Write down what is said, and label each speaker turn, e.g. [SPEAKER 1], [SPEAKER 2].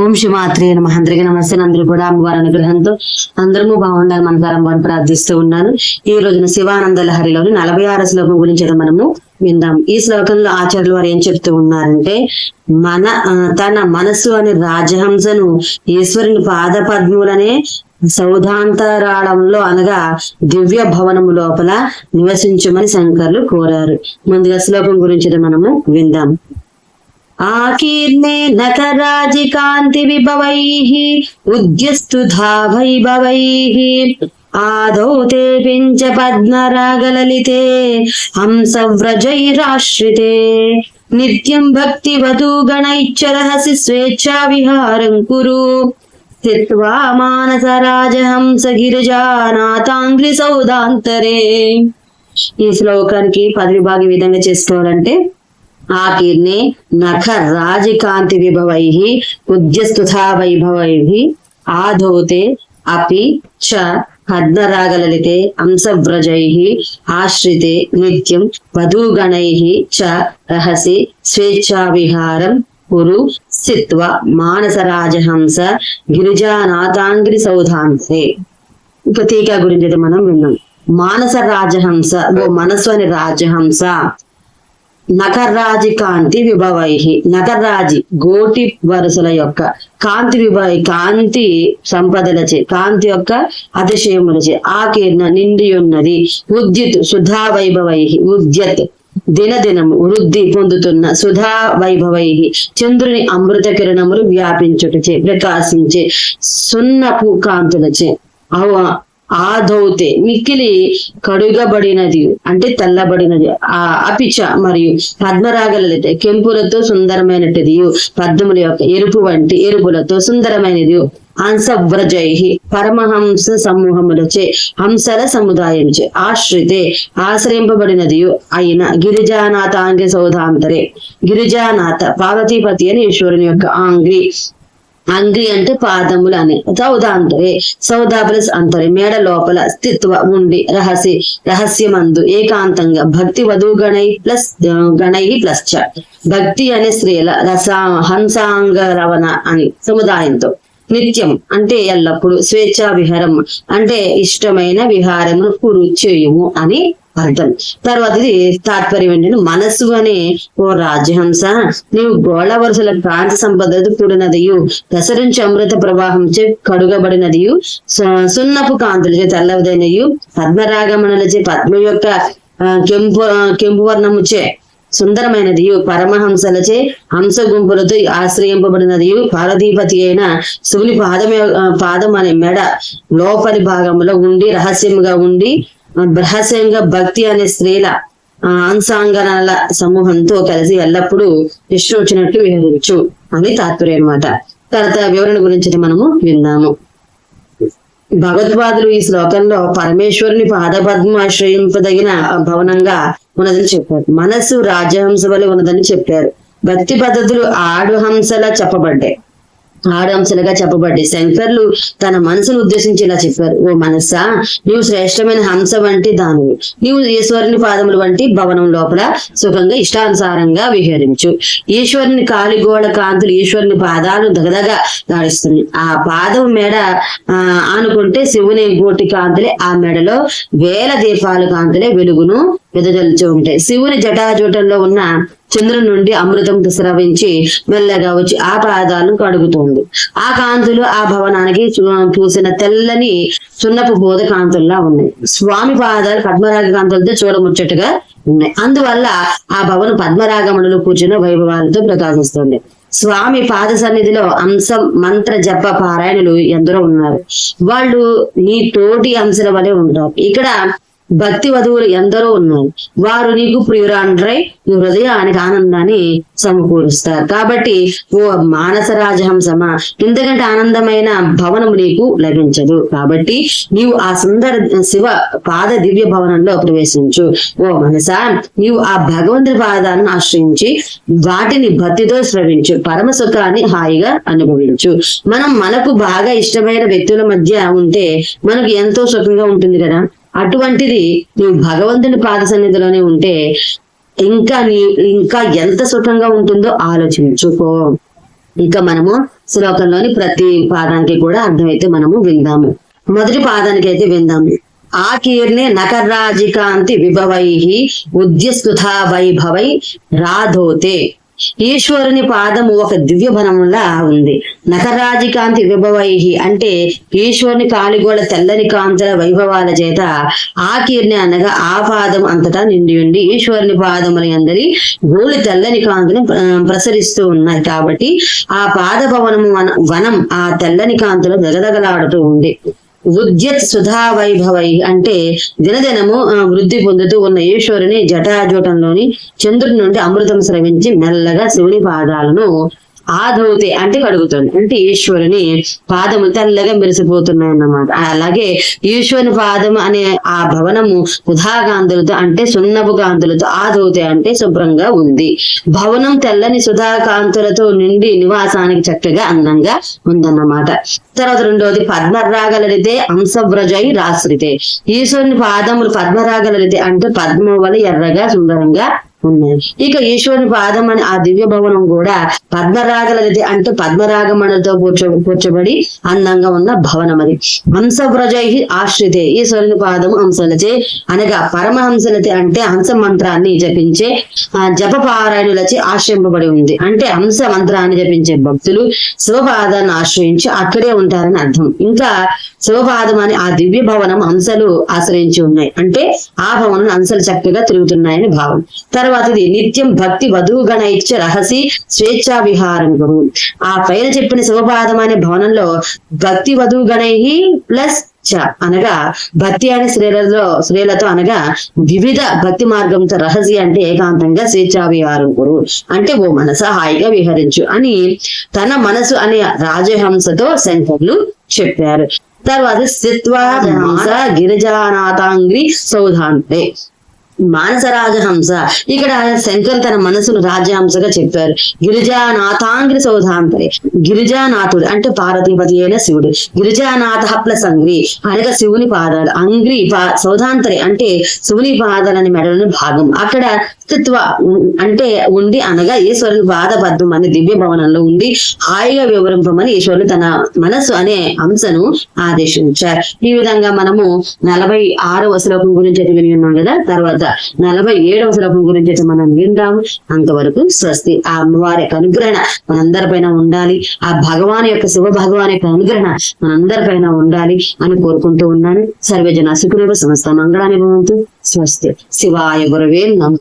[SPEAKER 1] ఓం శివాత్రి నమ. అందరికీ నమస్తే. అందరూ కూడా అమ్మవారి అనుగ్రహంతో అందరము బాగుండాలి మనకారం వారిని ప్రార్థిస్తూ ఉన్నాను. ఈ రోజున శివానంద లహరిలోని నలభై ఆరు శ్లోకం గురించి మనము విందాం. ఈ శ్లోకంలో ఆచార్యులు వారు ఏం చెప్తూ ఉన్నారంటే మన తన మనస్సు అనే రాజహంసను ఈశ్వరుని పాద పద్ములనే సౌధాంతరాళంలో అనగా దివ్య భవనము లోపల నివసించమని శంకర్లు కోరారు. ముందుగా శ్లోకం గురించి మనము విందాం. ఆకీర్ణే నకరాజి కాంతి విభవైః ఉద్యస్తు వైభవైః ఆదౌ తే పించ పద్మరాగలలితే హంసవ్రజైరాశ్రితే నిత్యం భక్తి వధూ గణైచ్చరహసి స్వేచ్ఛా విహారం కురు. స్థిత్వా మానస రాజహంస గిరిజానాథాంగ్రి సౌదాంతరే. ఈ శ్లోకానికి పదవి భాగం విధంగా చేసుకోవాలంటే ఆ ఆకీర్ణే నఖ రాజకాంతి విభవై ఉద్యస్తుథా వైభవై ఆధోతే అపి చ పద్మరాగలలితే అంశవ్రజై ఆశ్రితే నిత్యం వధూగణై చ రహసి స్వేచ్ఛావిహారం కురు స్థిత్వ మానసరాజహంస గిరిజానాథాంగ్రి సౌధాంతే ఇక టీకా గురించి మనం విన్నాం. మానస రాజహంస ఓ మనసు అని రాజహంస. నకర్రాజి కాంతి విభవై. నకర్రాజి గోటి వరుసల యొక్క కాంతి విభవ కాంతి సంపదలచే కాంతి యొక్క అతిశయములచే ఆకీర్ణ నిండి ఉన్నది ఉద్యుత్ సుధా వైభవై ఉద్యత్ దినదినము వృద్ధి పొందుతున్న సుధా వైభవై చంద్రుని అమృత కిరణములు వ్యాపించుటచే ప్రకాశించే సున్నపు కాంతులచే అవ ఆధౌతే మిక్కిలి కడుగబడినది అంటే తెల్లబడినది. ఆ అపిచ మరియు పద్మరాగలైతే కెంపులతో సుందరమైనటిది. పద్మముల యొక్క ఎరుపు వంటి ఎరుపులతో సుందరమైనది. హంసవ్రజై పరమహంస సమూహములచే హంసల సముదాయంచే ఆశ్రితే ఆశ్రయింపబడినది. అయిన గిరిజానాథ ఆంగ్రి సౌధాంతరే. గిరిజానాథ పార్వతీపతి అని ఈశ్వరుని యొక్క ఆంగ్రి అంగి అంటే పాదములు అని. సౌదాంతరే సౌదా ప్లస్ అంతరే. మేడ లోపల స్థిత్వ ఉండి రహస్య రహస్యమందు ఏకాంతంగా భక్తి వధు గణై ప్లస్ గణై ప్లస్ చ. భక్తి అనే స్త్రీల రస హంసాంగ రవణ అని సముదాయంతో. నిత్యం అంటే ఎల్లప్పుడు స్వేచ్ఛా విహారం అంటే ఇష్టమైన విహారమును కురు చేయుము అని అర్థం తర్వాత ఇది తాత్పర్యం ఏంటంటే మనస్సు అనే ఓ రాజహంస నీవు గోళ వరుసల కాంతి సంపదతో కూడినదియు దసరించి అమృత ప్రవాహంచే కడుగబడినదియు సు- సున్నపు కాంతులచే తెల్లవదైనయు పద్మరాగమణులచే పద్మ యొక్క కెంపు కెంపు వర్ణముచే సుందరమైనది పరమహంసలచే హంస గుంపులతో ఆశ్రయింపబడినది పారదీపతి అయిన శివుని పాదం పాదం అనే మెడ లోపలి భాగంలో ఉండి రహస్యముగా ఉండి రహస్యంగా భక్తి అనే స్త్రీల అంశాంగనాల సమూహంతో కలిసి ఎల్లప్పుడూ విష్ణు వచ్చినట్లు వివరించు అని తాత్పర్యం అనమాట తర్వాత వివరణ గురించి మనము విందాము. భగవద్పాదులు ఈ శ్లోకంలో పరమేశ్వరుని పాదపద్మ ఆశ్రయింపదగిన భవనంగా ఉన్నదని చెప్పారు. మనస్సు రాజహంస వలె ఉన్నదని చెప్పారు. భక్తి పద్ధతులు ఆడు హంసలా చెప్పబడ్డాయి. ఆడంశలుగా చెప్పబడ్డాయి. శంకర్లు తన మనసును ఉద్దేశించి ఇలా చెప్పారు. ఓ మనస్సా నీవు శ్రేష్టమైన హంస వంటి దానివి. నీవు ఈశ్వరుని పాదములు వంటి భవనం లోపల సుఖంగా ఇష్టానుసారంగా విహరించు. ఈశ్వరుని కాలిగోడ కాంతులు ఈశ్వరుని పాదాలు దగదగా దాడిస్తుంది ఆ పాదం మెడ ఆ అనుకుంటే శివుని గోటి కాంతులే ఆ మెడలో వేల దీపాలు కాంతులే వెలుగును వెదజల్లుతూ ఉంటాయి. శివుని జటాజూటంలో ఉన్న చంద్రుని నుండి అమృతం స్రవించి మెల్లగా వచ్చి ఆ పాదాలను కడుగుతుంది. ఆ కాంతులు ఆ భవనానికి పూసిన తెల్లని సున్నపు బోధ కాంతుల్లా ఉన్నాయి. స్వామి పాదాలు పద్మరాగ కాంతులతో చూడముచ్చటగా ఉన్నాయి. అందువల్ల ఆ భవనం పద్మరాగములు కూర్చున్న వైభవాలతో ప్రకాశిస్తుంది. స్వామి పాద సన్నిధిలో అంశం మంత్ర జప పారాయణులు ఎందరో ఉన్నారు. వాళ్ళు నీ తోటి అంశల వలె ఉంటారు. ఇక్కడ భక్తి వధువులు ఎందరో ఉన్నారు. వారు నీకు ప్రియురాండ్రై నీ హృదయానికి ఆనందాన్ని సమకూరుస్తారు. కాబట్టి ఓ మానస రాజహంసమా? ఇంతకంటే ఆనందమైన భవనం నీకు లభించదు. కాబట్టి నీవు ఆ సుందర శివ పాద దివ్య భవనంలో ప్రవేశించు. ఓ మనస నీవు ఆ భగవంతుడి పాదాలను ఆశ్రయించి వాటిని భక్తితో శ్రవించు పరమ సుఖాన్ని హాయిగా అనుభవించు. మనం మనకు బాగా ఇష్టమైన వ్యక్తుల మధ్య ఉంటే మనకు ఎంతో సుఖంగా ఉంటుంది కదా. అటువంటిది నువ్వు భగవంతుని పాద సన్నిధిలోనే ఉంటే ఇంకా నీ ఇంకా ఎంత సుఖంగా ఉంటుందో ఆలోచించుకో ఇంకా మనము శ్లోకంలోని ప్రతి పాదానికి కూడా అర్థమైతే మనము విందాము. మొదటి పాదానికి అయితే విందాము. ఆ కీర్ణి నకర్రాజికాంతి విభవై ఉద్యస్తుధా వైభవై రాధోతే. ఈశ్వరుని పాదము ఒక దివ్య వనములా ఉంది. నకరాజికాంతి విభవైహి అంటే ఈశ్వరుని కాలిగోళ తెల్లని కాంతుల వైభవాల చేత ఆ కీర్ణి అనగా ఆ పాదం అంతటా నిండి ఉండి ఈశ్వరుని పాదముల అందరి గోలి తెల్లని కాంతులు ప్రసరిస్తూ ఉన్నాయి. కాబట్టి ఆ పాద భవనము వన- వనం ఆ తెల్లని కాంతులు దగదగలాడుతూ ఉంది. ఉద్యత్ సుధా వైభవై అంటే దినదినము వృద్ధి పొందుతూ ఉన్న ఈశ్వరుని జటాజూటంలోని చంద్రుడి నుండి అమృతం స్రవించి మెల్లగా శివుని పాదాలను ఆధౌతే అంటే కడుగుతుంది అంటే ఈశ్వరుని పాదము తెల్లగా మెరిసిపోతున్నాయి అన్నమాట. అలాగే ఈశ్వరుని పాదం అనే ఆ భవనము సుధాకాంతులతో అంటే సున్నపు కాంతులతో ఆధౌతే అంటే శుభ్రంగా ఉంది. భవనం తెల్లని సుధాకాంతులతో నిండి నివాసానికి చక్కగా అందంగా ఉందన్నమాట. తర్వాత రెండవది పద్మరాగలరితే అంశవ్రజై రాశ్రితే. ఈశ్వరుని పాదములు పద్మరాగలరితే అంటే పద్మ వల్ల ఎర్రగా సుందరంగా ఉన్నాయి ఇక ఈశ్వరుని పాదం అని ఆ దివ్య భవనం కూడా పద్మరాగలది అంటే పద్మరాగమణులతో కూర్చో కూర్చోబడి అందంగా ఉన్న భవనం అది. హంసవ్రజై ఆశ్రితే ఈశ్వరుని పాదం హంసలచే అనగా పరమహంసలతే అంటే హంస మంత్రాన్ని జపించే జపపారాయణులచే జప పారాయణులచే ఆశ్రయింపబడి ఉంది. అంటే హంస మంత్రాన్ని జపించే భక్తులు శివపాదాన్ని ఆశ్రయించి అక్కడే ఉంటారని అర్థం. ఇంకా శివపాదం అని ఆ దివ్య భవనం హంసలు ఆశ్రయించి ఉన్నాయి. అంటే ఆ భవనం హంసలు చక్కగా తిరుగుతున్నాయని భావం. తర్వాతది నిత్యం భక్తి వధువుగణ ఇచ్చ రహసి స్వేచ్ఛా విహారం ఆ పైన చెప్పిన శివపాదం అనే భవనంలో భక్తి వధుగణై ప్లస్ చ అనగా భక్తి అనే శ్రేలతో శ్రేలతో అనగా వివిధ భక్తి మార్గంతో రహస్య అంటే ఏకాంతంగా స్వేచ్ఛా విహారం గురు. అంటే ఓ మనస హాయిగా విహరించు అని తన మనసు అనే రాజహంసతో శంకర్లు చెప్పారు. తర్వాత స్థిత్వా గిరిజానాథాంగ్రి సౌధాంతే మానస రాజహంస ఇక్కడ శంకర్ తన మనసును రాజహంసగా చెప్పారు. గిరిజానాథాంగ్రి సౌధాంతరే. గిరిజానాథుడు అంటే పార్వతీపతి అయిన శివుడు. గిరిజానాథ ప్లస్ అంగ్రి అనగా శివుని పాదాలు. అంగ్రి పా సౌధాంతరే అంటే శివుని పాదాలని మెడలోని భాగం. అక్కడ అస్తిత్వ అంటే ఉండి అనగా ఈశ్వరుని పాద అనే దివ్య భవనంలో ఉండి హాయిగా వివరింపమని ఈశ్వరుడు తన మనస్సు అనే అంశను ఆదేశించారు. ఈ విధంగా మనము నలభై ఆరవ శ్లోకం గురించి అయితే విని ఉన్నాం కదా? తర్వాత నలభై ఏడవ శ్లోకం గురించి అయితే మనం విందాం. అంతవరకు స్వస్తి. ఆ అమ్మవారి యొక్క అనుగ్రహణ మనందరిపైన ఉండాలి. ఆ భగవాన్ యొక్క శివ భగవాన్ యొక్క అనుగ్రహణ మనందరిపైన ఉండాలి అని కోరుకుంటూ ఉన్నాను. సర్వజన సుఖులు సమస్త మంగళాన్ని భవంతు. స్వస్తి. శివాయ గురవే నమ.